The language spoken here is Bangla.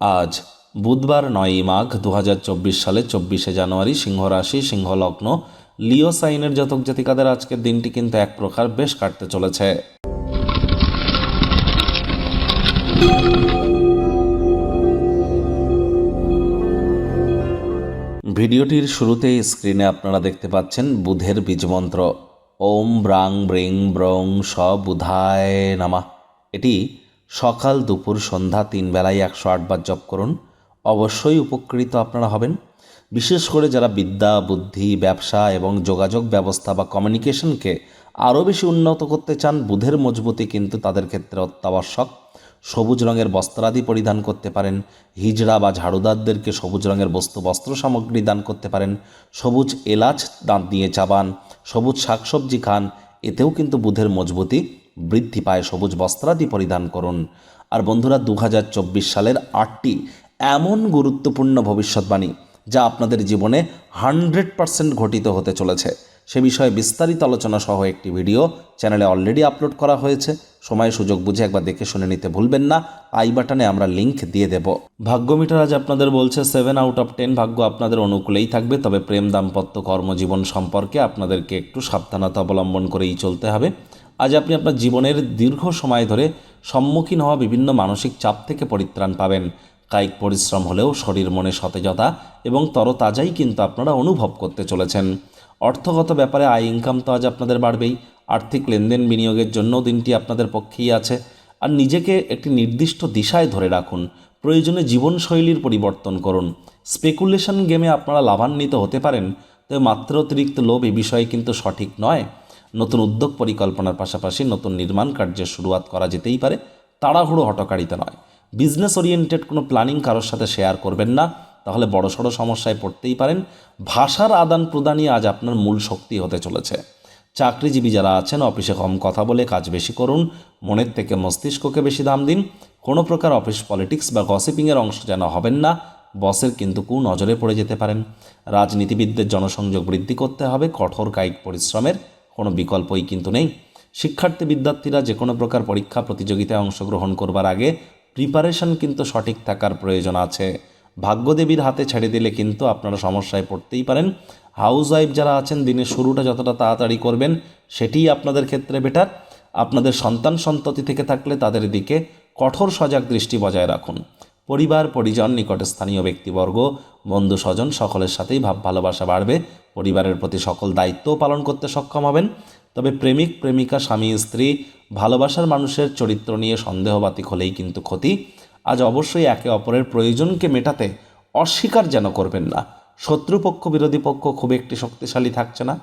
আজ বুধবার নয়ই মাঘ দু হাজার চব্বিশ সালে চব্বিশে জানুয়ারি সিংহ রাশি সিংহ লগ্ন লিও সাইনের জাতক জাতিকাদের আজকের দিনটি কিন্তু এক প্রকার বেশ কাটতে চলেছে। ভিডিওটির শুরুতেই স্ক্রিনে আপনারা দেখতে পাচ্ছেন বুধের বীজমন্ত্র। ওম ব্রাং ব্রিং ব্রং স বুধায় নামা। এটি সকাল দুপুর সন্ধ্যা তিন বেলায় একশো আটবার জপ করুন। অবশ্যই উপকৃত আপনারা হবেন। বিশেষ করে যারা বিদ্যা, বুদ্ধি, ব্যবসা এবং যোগাযোগ ব্যবস্থা বা কমিউনিকেশনকে আরও বেশি উন্নত করতে চান, বুধের মজবুতি কিন্তু তাদের ক্ষেত্রে অত্যাবশ্যক। সবুজ রঙের বস্ত্রাদি পরিধান করতে পারেন। হিজড়া বা ঝাড়ুদারদেরকে সবুজ রঙের বস্তু, বস্ত্র সামগ্রী দান করতে পারেন। সবুজ এলাচ দাঁত দিয়ে চাবান, সবুজ শাকসবজি খান, এতেও কিন্তু বুধের মজবুতি বৃদ্ধি পায় সবুজ বস্ত্রাদি পরিধান করুন। আর বন্ধুরা দু হাজার চব্বিশ সালের আটটি এমন গুরুত্বপূর্ণ ভবিষ্যৎবাণী যা আপনাদের জীবনে হান্ড্রেড পারসেন্ট ঘটিত হতে চলেছে। সে বিষয়ে বিস্তারিত আলোচনা সহ একটি ভিডিও চ্যানেলে অলরেডি আপলোড করা হয়েছে। সময় সুযোগ বুঝে একবার দেখে শুনে নিতে ভুলবেন না। আই বাটনে আমরা লিংক দিয়ে দেব। ভাগ্য মিটার আজ আপনাদের বলছে সেভেন আউট অফ টেন ভাগ্য আপনাদের অনুকূলেই থাকবে, তবে প্রেম দাম্পত্য কর্মজীবন সম্পর্কে আপনাদেরকে একটু সাবধানতা অবলম্বন করেই চলতে হবে। আজ আপনি আপনার জীবনের দীর্ঘ সময় ধরে সম্মুখীন হওয়া বিভিন্ন মানসিক চাপ থেকে পরিত্রাণ পাবেন। কায়িক পরিশ্রম হলেও শরীর মনে সতেজতা এবং তরতাজাই কিন্তু আপনারা অনুভব করতে চলেছেন। অর্থগত ব্যাপারে আয় ইনকাম তো আজ আপনাদের বাড়বেই। আর্থিক লেনদেন বিনিয়োগের জন্য দিনটি আপনাদের পক্ষেই আছে। আর নিজেকে একটি নির্দিষ্ট দিশায় ধরে রাখুন। প্রয়োজনে জীবনশৈলীর পরিবর্তন করুন। স্পেকুলেশন গেমে আপনারা লাভান্বিত হতে পারেন। তবে মাত্র অতিরিক্ত লোভ এ বিষয়ে কিন্তু সঠিক নয়। নতুন উদ্যোগ পরিকল্পনার পাশাপাশি নতুন নির্মাণ কার্যের শুরুয়াত করা যেতেই পারে, তাড়াহুড়ো হটকারিতা নয়। বিজনেস ওরিয়েন্টেড কোনো প্ল্যানিং কারোর সাথে শেয়ার করবেন না, তাহলে বড়সড় সমস্যায় পড়তেই পারেন। ভাষার আদান প্রদানই আজ আপনার মূল শক্তি হতে চলেছে। চাকরিজীবী যারা আছেন, অফিসে কম কথা বলে কাজ বেশি করুন, মনের থেকে মস্তিষ্ককে বেশি দাম দিন। কোনো প্রকার অফিস পলিটিক্স বা গসিপিংয়ের অংশ যেন হবেন না, বসের কিন্তু কু নজরে পড়ে যেতে পারেন। রাজনীতিবিদদের জনসংযোগ বৃদ্ধি করতে হবে, কঠোর কায়িক পরিশ্রমের কোনো বিকল্পই কিন্তু নেই। শিক্ষার্থী বিদ্যার্থীরা যে কোনো প্রকার পরীক্ষা প্রতিযোগিতায় অংশগ্রহণ করবার আগে প্রিপারেশন কিন্তু সঠিক থাকার প্রয়োজন আছে। ভাগ্যদেবীর হাতে ছেড়ে দিলে কিন্তু আপনারা সমস্যায় পড়তেই পারেন। হাউস ওয়াইফ যারা আছেন, দিনের শুরুটা যতটা তাড়াতাড়ি করবেন, সেটিই আপনাদের ক্ষেত্রে বেটার আপনাদের সন্তান সন্ততি থেকে থাকলে তাদের দিকে কঠোর সজাগ দৃষ্টি বজায় রাখুন। পরিবার, পরিজন নিকটে স্থানীয় ব্যক্তিবর্গ বন্ধু স্বজন সকলের সাথেই ভাব ভালোবাসা বাড়বে। পরিবারের প্রতি সকল দায়িত্ব পালন করতে সক্ষম হবেন। তবে প্রেমিক, প্রেমিকা, স্বামী, স্ত্রী ভালোবাসার মানুষের চরিত্র নিয়ে সন্দেহবাতিক হলেই কিন্তু ক্ষতি। আজ অবশ্যই একে অপরের প্রয়োজনকে মেটাতে অস্বীকার যেন করবেন না। শত্রুপক্ষ, বিরোধী পক্ষ খুব একটি শক্তিশালী থাকছে না।